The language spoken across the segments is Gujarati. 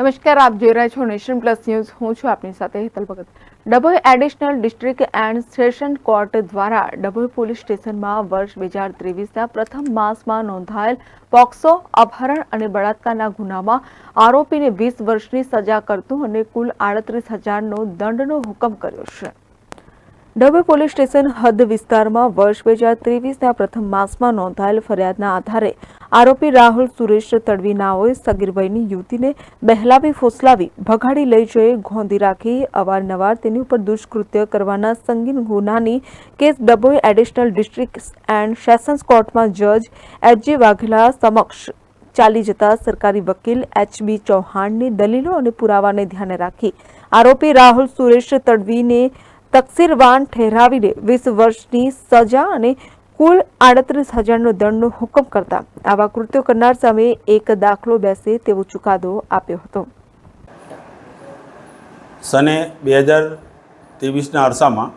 નમસ્કાર, આપ જોઈ રહ્યા છો નેશન પ્લસ ન્યૂઝ. હું છું આપની સાથે Hetal Bhagat. Dabhoi additional district and session court દ્વારા ડભોઈ પોલીસ સ્ટેશનમાં વર્ષ બે હજાર ત્રેવીસના પ્રથમ માસમાં નોંધાયેલ પોક્સો, અપહરણ અને બળાત્કારના ગુનામાં આરોપીને વીસ વર્ષની સજા કરતું અને કુલ આડત્રીસ હજારનો દંડનો હુકમ કર્યો છે. ડભોઈ પોલીસ સ્ટેશન હદ વિસ્તારમાં વર્ષ બે હજાર ત્રેવીસના પ્રથમ માસમાં નોંધાયેલ ફરિયાદના આધારે આરોપી રાહુલ સુરેશ તડવી નાઓએ સગીર યુવતીને બહેલાવી ફોસલાવી, ભગાડી લઈ જઈ ગોંધી રાખી, અવારનવાર તેની ઉપર દુષ્કૃત્ય કરવાના સંગીન ગુનાની case Dabhoi additional district and sessions કોર્ટમાં જજ એચજી વાઘેલા સમક્ષ ચાલી જતા સરકારી વકીલ એચબી ચૌહાણની દલીલો અને પુરાવાને ધ્યાને રાખી. આરોપી રાહુલ સુરેશ તડવીને તકસીરવાન ઠેરાવીને વીસ વર્ષની સજા અને કુલ આડત્રીસ હજારનો દંડનો હુકમ કરતા આવા કૃત્યો કરનાર સામે એક દાખલો બેસે તેવો ચુકાદો આપ્યો હતો. સને બે હજાર ત્રેવીસના અરસામાં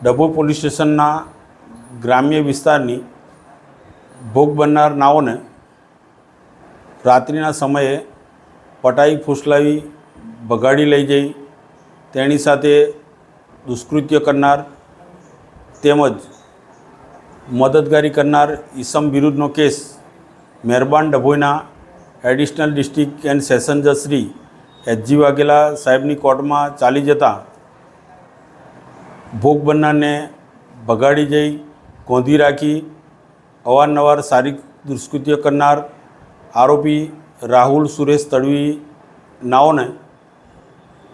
ડભોઈ પોલીસ સ્ટેશનના ગ્રામ્ય વિસ્તારની ભોગ બનનાર નાઓને રાત્રિના સમયે પટાઈ ફૂસલાવી, ભગાડી લઈ જઈ, તેની સાથે દુષ્કૃત્ય કરનાર તેમજ મદદગારી કરનાર ઈસમ વિરુદ્ધનો કેસ મહેરબાન ડભોઈના એડિશનલ ડિસ્ટ્રિક્ટ એન્ડ સેશન જજ એચજી વાઘેલા સાહેબની કોર્ટમાં ચાલી જતા ભોગ બનનારને ભગાડી જઈ ગોંધી રાખી અવારનવાર શારીરિક દુષ્કૃત્ય કરનાર આરોપી રાહુલ સુરેશ તડવી નાઓને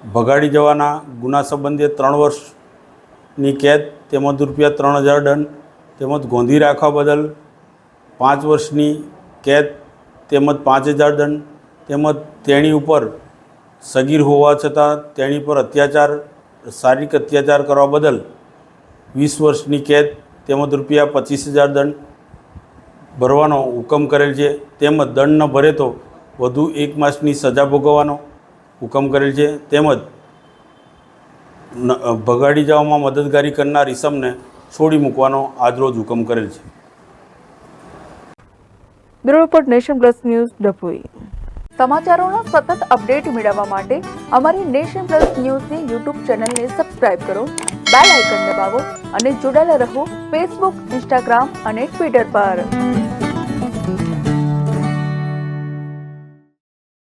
ભગાડી જવાના ગુના સંબંધે ત્રણ વર્ષની કેદ તેમજ રૂપિયા ત્રણ હજાર દંડ તેમજ ગોંધી રાખવા બદલ પાંચ વર્ષની કેદ, તેમજ પાંચ હજાર દંડ, તેમજ તેણી ઉપર સગીર હોવા છતાં તેણી પર અત્યાચાર, શારીરિક અત્યાચાર કરવા બદલ વીસ વર્ષની કેદ, તેમજ રૂપિયા પચીસ હજાર દંડ ભરવાનો હુકમ કરેલ છે. તેમજ દંડ ન ભરે તો વધુ એક માસની સજા ભોગવવાનો હુકમ કરેલ છે. તેમજ ભગાડી જવામાં મદદગારી કરનાર ઈસમને છોડી મૂકવાનો આજરોજ હુકમ કરેલ છે. Bureau report Nation Plus News Dabhoi. સમાચારોનો સતત અપડેટ મેળવવા માટે અમારી નેશન પ્લસ ન્યૂઝની યુટ્યુબ ચેનલને સબસ્ક્રાઇબ કરો બેલ આઇકન દબાવો અને જોડાયેલા રહો ફેસબુક ઇન્સ્ટાગ્રામ અને ટ્વિટર પર.